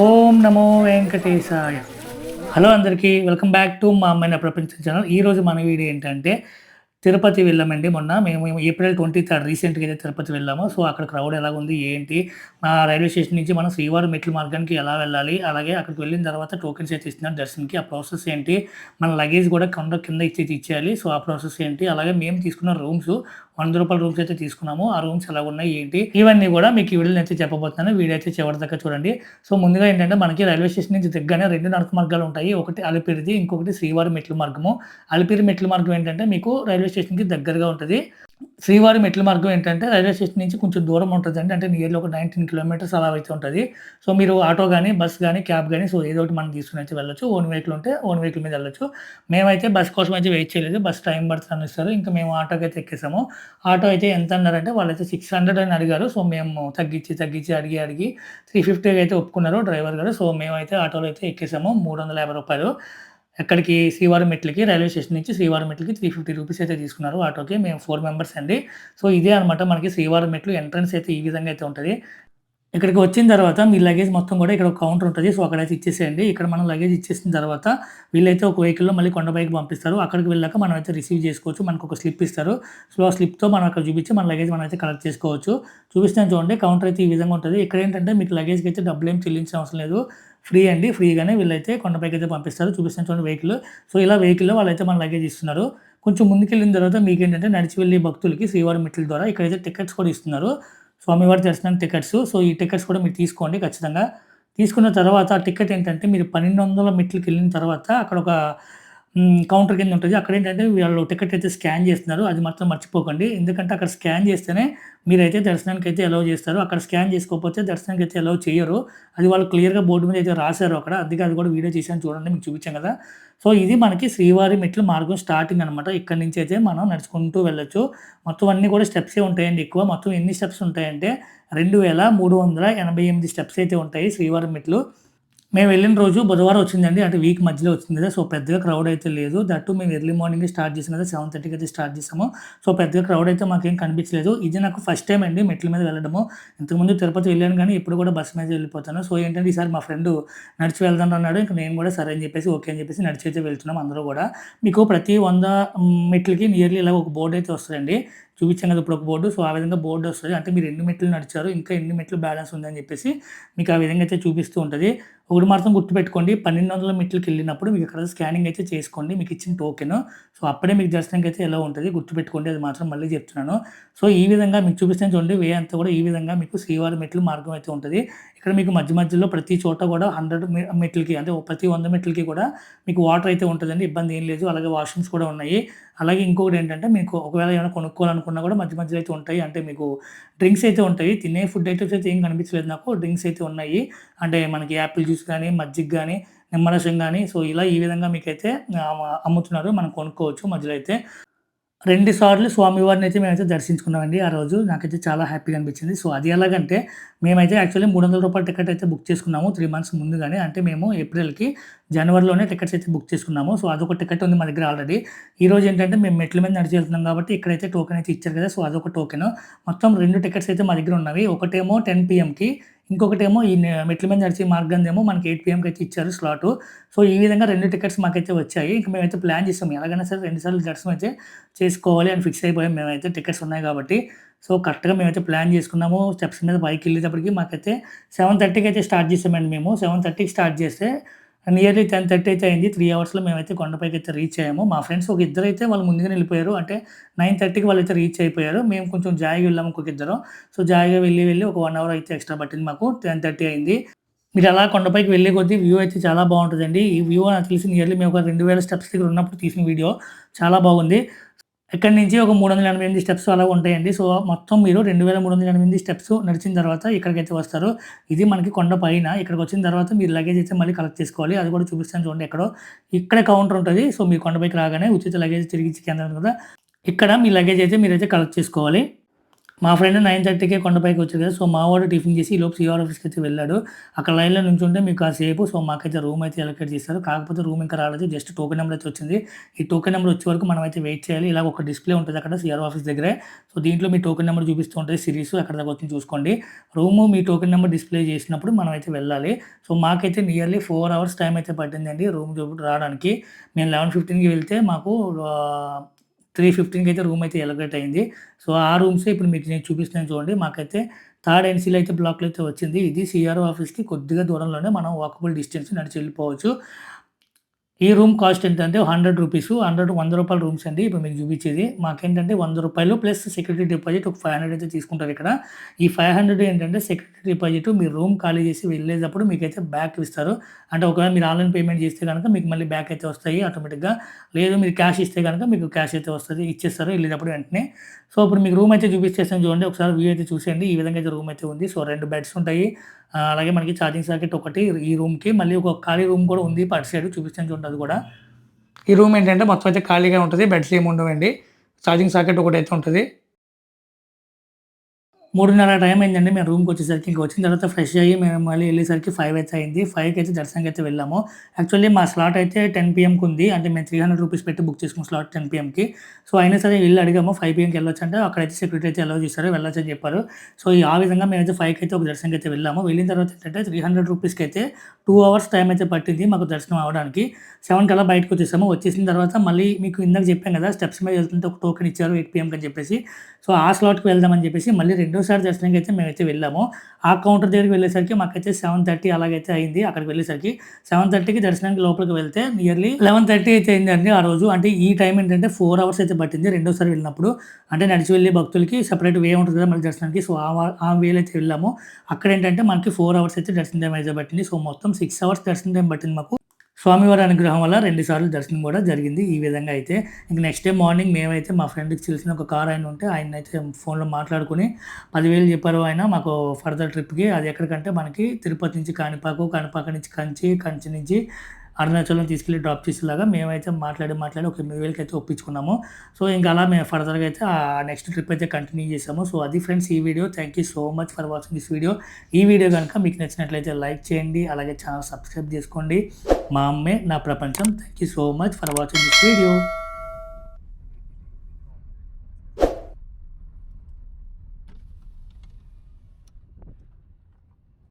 ఓం నమో వెంకటేశాయ. Hello అందరికీ welcome back to మా అమ్మాయిన ప్రపంచం ఛానల్. ఈరోజు మన వీడియో ఏంటంటే తిరుపతి వెళ్ళామండి మొన్న. మేము ఏప్రిల్ ట్వంటీ థర్డ్ రీసెంట్గా అయితే తిరుపతి వెళ్ళాము. సో అక్కడ క్రౌడ్ ఎలా ఉంది ఏంటి? ఆ రైల్వే స్టేషన్ నుంచి మనం శ్రీవారి మెట్ల మార్గానికి ఎలా వెళ్ళాలి? అలాగే అక్కడికి వెళ్ళిన తర్వాత టోకెన్స్ అయితే ఇస్తున్నారు దర్శనంకి. ఆ ప్రాసెస్ ఏంటి? మన లగేజ్ కూడా కొండ కింద ఇచ్చి ఇచ్చేయాలి. సో ఆ ప్రాసెస్ ఏంటి? అలాగే మేము తీసుకున్న రూమ్స్ వంద రూపాయల రూమ్స్ అయితే తీసుకున్నాము. ఆ రూమ్స్ ఎలా ఉన్నాయి ఏంటి? ఇవన్నీ కూడా మీకు ఈ వీడియోలో అయితే చెప్పబోతున్నాను. వీడియో అయితే చివరి దాకా చూడండి. సో ముందుగా ఏంటంటే మనకి రైల్వే స్టేషన్ నుంచి దగ్గరనే రెండు నడక మార్గాలు ఉంటాయి. ఒకటి అలిపిరిది ఇంకొకటి శ్రీవారి మెట్ల మార్గము. అలిపిరి మెట్ల మార్గం ఏంటంటే మీకు రైల్వే స్టేషన్కి దగ్గరగా ఉంటుంది. శ్రీవారి మెట్ల మార్గం ఏంటంటే రైల్వే స్టేషన్ నుంచి కొంచెం దూరం ఉంటుంది అండి అంటే నియర్లీ ఒక నైన్టీన్ కిలోమీటర్స్ అలా అయితే ఉంటుంది. సో మీరు ఆటో కానీ బస్ కానీ క్యాబ్ కానీ సో ఏదో ఒకటి మనం తీసుకుని అయితే వెళ్ళొచ్చు. ఓన్ వెహికల్ ఉంటే ఓన్ వెహికల్ మీద వెళ్ళొచ్చు. మేమైతే బస్ కోసం అయితే వెయిట్ చేయలేదు. బస్ టైం పడుతుంది ఇస్తారు. ఇంకా మేము ఆటోకి అయితే ఎక్కేసాము. ఆటో అయితే ఎంత అన్నారంటే వాళ్ళైతే సిక్స్ హండ్రెడ్ అని అడిగారు. సో మేము తగ్గించి తగ్గించి అడిగి అడిగి త్రీ ఫిఫ్టీకి అయితే ఒప్పుకున్నారు డ్రైవర్ గారు. సో మేమైతే ఆటోలో అయితే ఎక్కేసాము. మూడు వందల యాభై రూపాయలు. ఎక్కడికి శ్రీవారం మెట్లకి రైల్వే స్టేషన్ నుంచి శ్రీవారం మెట్లకి త్రీ ఫిఫ్టీ రూపీస్ అయితే తీసుకున్నారు ఆటోకి. మేము ఫోర్ మెంబర్స్ అండి. సో ఇదే అనమాట మనకి శ్రీవారం మెట్లు ఎంట్రన్స్ అయితే ఈ విధంగా అయితే ఉంటుంది. ఇక్కడికి వచ్చిన తర్వాత మీ లగేజ్ మొత్తం కూడా ఇక్కడ ఒక కౌంటర్ ఉంటుంది. సో అక్కడైతే ఇచ్చేసేయండి. ఇక్కడ మనం లగేజ్ ఇచ్చేసిన తర్వాత వీళ్ళైతే ఒక వెహికల్లో మళ్ళీ కొండపైకి పంపిస్తారు. అక్కడికి వెళ్ళాక మనం అయితే రిసీవ్ చేసుకోవచ్చు. మనకు ఒక స్లిప్ ఇస్తారు. సో ఆ స్లిప్తో మనం అక్కడ చూపించి మన లగేజ్ మనం అయితే కలెక్ట్ చేసుకోవచ్చు. చూపిస్తాను చూడండి కౌంటర్ అయితే ఈ విధంగా ఉంటుంది. ఇక్కడ ఏంటంటే మీకు లగేజ్కి అయితే డబ్బులు ఏం చెల్లించిన అవసరం లేదు. ఫ్రీ అండి ఫ్రీగానే వీళ్ళైతే కొండపైకి అయితే పంపిస్తారు చూపిస్తాను చూడండి వెహికల్. సో ఇలా వెహికల్లో వాళ్ళైతే మన లగేజ్ ఇస్తున్నారు. కొంచెం ముందుకెళ్ళిన తర్వాత మీకు ఏంటంటే నడిచి వెళ్ళే భక్తులకి శ్రీవారి మెట్ల ద్వారా ఇక్కడైతే టికెట్స్ కూడా ఇస్తున్నారు. స్వామివారి దర్శనం టికెట్స్ సో ఈ టికెట్స్ కూడా మీరు తీసుకోండి ఖచ్చితంగా. తీసుకున్న తర్వాత ఆ టికెట్ ఏంటంటే మీరు పన్నెండు వందల మెట్లకి వెళ్ళిన తర్వాత అక్కడ ఒక కౌంటర్ కింద ఉంటుంది. అక్కడ ఏంటంటే వాళ్ళు టికెట్ అయితే స్కాన్ చేస్తున్నారు. అది మాత్రం మర్చిపోకండి. ఎందుకంటే అక్కడ స్కాన్ చేస్తేనే మీరైతే దర్శనానికి అయితే అలౌ చేస్తారు. అక్కడ స్కాన్ చేసుకోకపోతే దర్శనానికి అయితే అలౌ చేయరు. అది వాళ్ళు క్లియర్గా బోర్డు మీద అయితే రాశారు అక్కడ. అందుకే అది కూడా వీడియో చేశాను చూడండి మీకు చూపించాం కదా. సో ఇది మనకి శ్రీవారి మెట్లు మార్గం స్టార్టింగ్ అనమాట. ఇక్కడ నుంచి అయితే మనం నడుచుకుంటూ వెళ్ళొచ్చు. మొత్తం అన్నీ కూడా స్టెప్సే ఉంటాయండి ఎక్కువ. మొత్తం ఎన్ని స్టెప్స్ ఉంటాయంటే రెండు వేల మూడు వందల ఎనభై ఎనిమిది స్టెప్స్ అయితే ఉంటాయి శ్రీవారి మెట్లు. మేము వెళ్ళిన రోజు బుధవారం వచ్చిందండి. అంటే వీక్ మధ్యలో వచ్చింది కదా. సో పెద్దగా క్రౌడ్ అయితే లేదు. దట్టు మేము ఎర్లీ మార్నింగ్ స్టార్ట్ చేసిన కదా. సెవెన్ థర్టీకి అయితే స్టార్ట్ చేసాము. సో పెద్దగా క్రౌడ్ అయితే మాకేం కనిపించలేదు. ఇది నాకు ఫస్ట్ టైం అండి మెట్ల మీద వెళ్ళడము. ఇంతకుముందు తిరుపతి వెళ్ళాను కానీ ఇప్పుడు కూడా బస్సు మీద వెళ్ళిపోతాను. సో ఏంటంటే ఈసారి మా ఫ్రెండ్ నడిచి వెళ్దాం అన్నాడు. ఇంకా నేను కూడా సరే అని చెప్పేసి ఓకే అని చెప్పేసి నడిచి అయితే వెళ్తున్నాం అందరూ కూడా. మీకు ప్రతి వంద మెట్లకి నియర్లీ ఇలా ఒక బోర్డు అయితే వస్తుందండి. చూపించాం కదా ఇప్పుడు ఒక బోర్డు. సో ఆ విధంగా బోర్డు వస్తుంది. అంటే మీరు ఎన్ని మెట్లు నడిచారు ఇంకా ఎన్ని మెట్లు బ్యాలెన్స్ ఉందని చెప్పేసి మీకు ఆ విధంగా అయితే చూపిస్తూ ఉంటుంది. ఒకటి మాత్రం గుర్తుపెట్టుకోండి. పన్నెండు వందల మెట్లకి వెళ్ళినప్పుడు మీకు అక్కడ స్కానింగ్ అయితే చేసుకోండి. మీకు ఇచ్చిన టోకెన్. సో అప్పుడే మీకు దర్శనంకి అయితే ఎలా ఉంటుంది గుర్తుపెట్టుకోండి. అది మాత్రం మళ్ళీ చెప్తున్నాను. సో ఈ విధంగా మీకు చూపిస్తాను చూడండి. వే అంతా కూడా ఈ విధంగా మీకు శ్రీవారి మెట్లు మార్గం అయితే ఉంటుంది. ఇక్కడ మీకు మధ్య మధ్యలో ప్రతి చోట కూడా హండ్రెడ్ మెట్లకి అంటే ప్రతి వంద మెట్లకి కూడా మీకు వాటర్ అయితే ఉంటుందండి ఇబ్బంది ఏం లేదు. అలాగే వాష్రూమ్స్ కూడా ఉన్నాయి. అలాగే ఇంకొకటి ఏంటంటే మీకు ఒకవేళ ఏమైనా కొనుక్కోవాలనుకున్నా కూడా మధ్య మధ్యలో అయితే ఉంటాయి. అంటే మీకు డ్రింక్స్ అయితే ఉంటాయి. తినే ఫుడ్ ఐటమ్స్ అయితే ఏం కనిపించలేదు నాకు. డ్రింక్స్ అయితే ఉన్నాయి. అంటే మనకి యాపిల్ జ్యూస్ కానీ మజ్జిగ కానీ నిమ్మరసం కానీ సో ఇలా ఈ విధంగా మీకైతే అమ్ముతున్నారు. మనం కొనుక్కోవచ్చు మధ్యలో అయితే. రెండు సార్లు స్వామివారిని అయితే మేమైతే దర్శించుకున్నామండి ఆ రోజు. నాకైతే చాలా హ్యాపీగా అనిపించింది. సో అది ఎలాగంటే మేమైతే యాక్చువల్లీ మూడు వందల రూపాయల టికెట్ అయితే బుక్ చేసుకున్నాము త్రీ మంత్స్ ముందుగానే అంటే మేము ఏప్రిల్కి జనవరిలోనే టికెట్స్ అయితే బుక్ చేసుకున్నాము. సో అదొక టికెట్ ఉంది మా దగ్గర ఆల్రెడీ. ఈ రోజు ఏంటంటే మేము మెట్ల మీద నడిచి వెళ్తున్నాం కాబట్టి ఇక్కడైతే టోకెన్ అయితే ఇచ్చారు కదా. సో అదొక టోకెన్. మొత్తం రెండు టికెట్స్ అయితే మా దగ్గర ఉన్నవి. ఒకటేమో టెన్ పిఎంకి ఇంకొకటి ఏమో ఈ మెట్ల మీద నడిచే మార్గం ఏమో మనకి ఎయిట్ పిఎంకి అయితే ఇచ్చారు స్లాట్. సో ఈ విధంగా రెండు టికెట్స్ మాకైతే వచ్చాయి. ఇంకా మేమైతే ప్లాన్ చేసాం. ఎలాగైనా సరే రెండు సార్లు దర్శనం అయితే చేసుకోవాలి అని ఫిక్స్ అయిపోయాం. మేమైతే టికెట్స్ ఉన్నాయి కాబట్టి. సో కరెక్ట్గా మేమైతే ప్లాన్ చేసుకున్నాము. స్టెప్స్ మీద పైకి వెళ్ళేటప్పటికి మాకైతే సెవెన్ థర్టీకి అయితే స్టార్ట్ చేసామండి మేము. సెవెన్ థర్టీకి స్టార్ట్ చేస్తే నియర్లీ టెన్ థర్టీ అయితే అయింది. త్రీ అవర్స్లో మేమైతే కొండపైకి అయితే రీచ్ అయ్యాము. మా ఫ్రెండ్స్ ఒక ఇద్దరు అయితే వాళ్ళు ముందుగానే వెళ్ళిపోయారు. అంటే నైన్ థర్టీకి వాళ్ళు అయితే రీచ్ అయిపోయారు. మేము కొంచెం జాయిగా వెళ్ళాము ఒక ఇద్దరు. సో జాయిగా వెళ్ళి వెళ్ళి ఒక వన్ అవర్ అయితే ఎక్స్ట్రా పట్టింది మాకు. టెన్ థర్టీ అయింది. మీరు అలా కొండపైకి వెళ్ళే కొద్దీ వ్యూ అయితే చాలా బాగుంటుందండి. ఈ వ్యూ నాకు తెలిసి నియర్లీ మేము ఒక రెండు వేల స్టెప్స్ దగ్గర ఉన్నప్పుడు తీసిన వీడియో చాలా బాగుంది. ఇక్కడి నుంచి ఒక మూడు వందల ఎనభై ఎనిమిది స్టెప్స్ అలా ఉంటాయండి. సో మొత్తం మీరు రెండు వేల మూడు వందల ఎనభై ఎనిమిది స్టెప్స్ నడిచిన తర్వాత ఇక్కడికైతే వస్తారు. ఇది మనకి కొండ పైన ఇక్కడికి వచ్చిన తర్వాత మీరు లగేజ్ అయితే మళ్ళీ కలెక్ట్ చేసుకోవాలి. అది కూడా చూపిస్తాను చూడండి ఎక్కడో. ఇక్కడ కౌంటర్ ఉంటుంది. సో మీరు కొండపైకి రాగానే ఉచిత లగేజ్ తిరిగి కేంద్రం కదా ఇక్కడ మీ లగేజ్ అయితే మీరైతే కలెక్ట్ చేసుకోవాలి. మా ఫ్రెండ్ నైన్ థర్టీకే కొండపైకి వచ్చారు కదా సో మా వాడు టిఫిన్ చేసి లోపు సిఆర్ ఆఫీస్కి అయితే వెళ్ళాడు. అక్కడ లైన్లో నుంచి ఉంటే మీకు కాసేపు సో మాకైతే రూమ్ అయితే ఎలకేట్ చేస్తారు. కాకపోతే రూమ్ ఇంకా రాలేదు జస్ట్ టోకెన్ నెంబర్ అయితే వచ్చింది. ఈ టోకెన్ నెంబర్ వచ్చే వరకు మనం అయితే వెయిట్ చేయాలి. ఇలా ఒక డిస్ప్లే ఉంటుంది అక్కడ సిఆర్ ఆఫీస్ దగ్గరే. సో దీంట్లో మీ టోకెన్ నెంబర్ చూపిస్తూ ఉంటుంది సిరీస్ అక్కడ దాకా వచ్చి చూసుకోండి. రూమ్ మీ టోకెన్ నెంబర్ డిస్ప్లే చేసినప్పుడు మనం అయితే వెళ్ళాలి. సో మాకైతే నియర్లీ ఫోర్ అవర్స్ టైం అయితే పట్టిందండి రూమ్ రావడానికి. మేము లెవెన్ ఫిఫ్టీన్కి వెళ్తే మాకు త్రీ ఫిఫ్టీన్కి అయితే రూమ్ అయితే ఎలగట్ అయింది. సో ఆ రూమ్స్ ఇప్పుడు మీకు నేను చూపిస్తున్నాను చూడండి. మాకైతే థర్డ్ ఎన్సీలో అయితే బ్లాక్లో అయితే వచ్చింది. ఇది సిఆర్ఓ ఆఫీస్కి కొద్దిగా దూరంలోనే మనం వాకబుల్ డిస్టెన్స్ నడిచి వెళ్ళిపోవచ్చు. ఈ రూమ్ కాస్ట్ ఏంటంటే హండ్రెడ్ రూపీస్ హండ్రెడ్ వంద రూపాయల రూమ్స్ అండి. ఇప్పుడు మీకు చూపించేది. మాకేంటంటే వంద రూపాయలు ప్లస్ సెక్యూరిటీ డిపాజిట్ ఒక ఫైవ్ హండ్రెడ్ అయితే తీసుకుంటారు ఇక్కడ. ఈ ఫైవ్ హండ్రెడ్ ఏంటంటే సెక్యూరిటీ డిపాజిట్ మీరు రూమ్ ఖాళీ చేసి వెళ్ళేటప్పుడు మీకు అయితే బ్యాక్ ఇస్తారు. అంటే ఒకవేళ మీరు ఆన్లైన్ పేమెంట్ చేస్తే కనుక మీకు మళ్ళీ బ్యాక్ అయితే వస్తాయి ఆటోమేటిక్గా. లేదు మీరు క్యాష్ ఇస్తే కనుక మీకు క్యాష్ అయితే వస్తుంది ఇచ్చేస్తారు వెళ్ళేటప్పుడు వెంటనే. సో ఇప్పుడు మీకు రూమ్ అయితే చూపించేస్తాను చూడండి ఒకసారి వ్యూ అయితే చూసేయండి. ఈ విధంగా అయితే రూమ్ అయితే ఉంది. సో రెండు బెడ్స్ ఉంటాయి. అలాగే మనకి ఛార్జింగ్ సాకెట్ ఒకటి ఈ రూమ్కి మళ్ళీ ఒక ఖాళీ రూమ్ కూడా ఉంది పట్ సైడ్ చూపిస్తాను ఉంటుంది కూడా. ఈ రూమ్ ఏంటంటే మొత్తం అయితే ఖాళీగా ఉంటుంది బెడ్స్ ఏమి ఉండవండి. ఛార్జింగ్ సాకెట్ ఒకటి అయితే ఉంటుంది. మూడున్నర టైం అయిందండి. మేము రూమ్కి వచ్చేసరికి. ఇంకా వచ్చిన తర్వాత ఫ్రెష్ అయ్యి మేము మళ్ళీ వెళ్ళేసరికి ఫైవ్ అయితే అయింది. ఫైవ్కి అయితే దర్శనంకి అయితే వెళ్ళాము. యాక్చువల్లీ మా స్లాట్ అయితే టెన్ పిఎంకి ఉంది. అంటే మేము త్రీ హండ్రెడ్ రూపీస్ పెట్టి బుక్ చేసుకున్న స్లాట్ టెన్ పిఎంకి. సో అయినా సరే వెళ్ళి అడిగాము. ఫైవ్ పిఎంకి వెళ్ళొచ్చు అంటే అక్కడైతే సెక్యూరిటీ అయితే అలౌ చేశారు. వెళ్ళొచ్చు అని చెప్పారు. సో ఈ ఆ విధంగా మేమైతే ఫైవ్కి అయితే ఒక దర్శనంకి అయితే వెళ్ళాము. వెళ్ళిన తర్వాత ఏంటంటే త్రీ హండ్రెడ్ రూపీస్కి అయితే టూ అవర్స్ టైం అయితే పట్టింది మాకు దర్శనం అవ్వడానికి. సెవెన్ కల్లా బయటకు వచ్చేసాము. వచ్చేసిన తర్వాత మళ్ళీ మీకు ఇందాక చెప్పాను కదా స్టెప్స్ మీద వెళ్తుంటే ఒక టోకెన్ ఇచ్చారు ఎయిట్ పిఎంకి అని చెప్పేసి. సో ఆ స్లాట్కి వెళ్దామని చెప్పేసి మళ్ళీ రెండు రెండోసారి దర్శనంకి అయితే మేమైతే వెళ్ళాము. ఆ కౌంటర్ దగ్గరికి వెళ్ళేసరికి మాకైతే సెవెన్ థర్టీ అలాగైతే అయింది అక్కడికి వెళ్ళేసరికి. సెవెన్ థర్టీకి దర్శనానికి లోపలికి వెళ్తే నియర్లీ లెవెన్ థర్టీ అయితే అయిందండి ఆ రోజు. అంటే ఈ టైం ఏంటంటే ఫోర్ అవర్స్ అయితే పట్టింది రెండోసారి వెళ్ళినప్పుడు. అంటే నడిచి వెళ్ళే భక్తులకి సెపరేట్ వే ఉంటుంది కదా మళ్ళీ దర్శనానికి. సో ఆ వేలు ఆ అయితే వెళ్ళాము. అక్కడ ఏంటంటే మనకి ఫోర్ అవర్స్ అయితే దర్శనం టైం అయితే పట్టింది. సో మొత్తం సిక్స్ అవర్స్ దర్శనం టైం పట్టింది మాకు. స్వామివారి అనుగ్రహం వల్ల రెండుసార్లు దర్శనం కూడా జరిగింది. ఈ విధంగా అయితే ఇంక నెక్స్ట్ డే మార్నింగ్ మేమైతే మా ఫ్రెండ్కి తెలిసిన ఒక కార్ ఆయన ఉంటే ఆయన అయితే ఫోన్లో మాట్లాడుకుని పదివేలు చెప్పారు ఆయన మాకు ఫర్దర్ ట్రిప్కి అది ఎక్కడికంటే మనకి తిరుపతి నుంచి కాణిపాకు కాణిపాక నుంచి కంచి కంచి నుంచి అరుణాచలం తీసుకెళ్ళి డ్రాప్ చేసేలాగా మేమైతే మాట్లాడి మాట్లాడి ఒక ఎనిమిది వేలకి అయితే ఒప్పించుకున్నాము. సో ఇంకా అలా మేము ఫర్దర్గా అయితే ఆ నెక్స్ట్ ట్రిప్ అయితే కంటిన్యూ చేసాము. సో అది ఫ్రెండ్స్ ఈ video thank you so much for watching this video ఈ వీడియో కనుక మీకు నచ్చినట్లయితే లైక్ చేయండి. అలాగే ఛానల్ సబ్స్క్రైబ్ చేసుకోండి. మా అమ్మే నా ప్రపంచం. Thank you so much for watching this video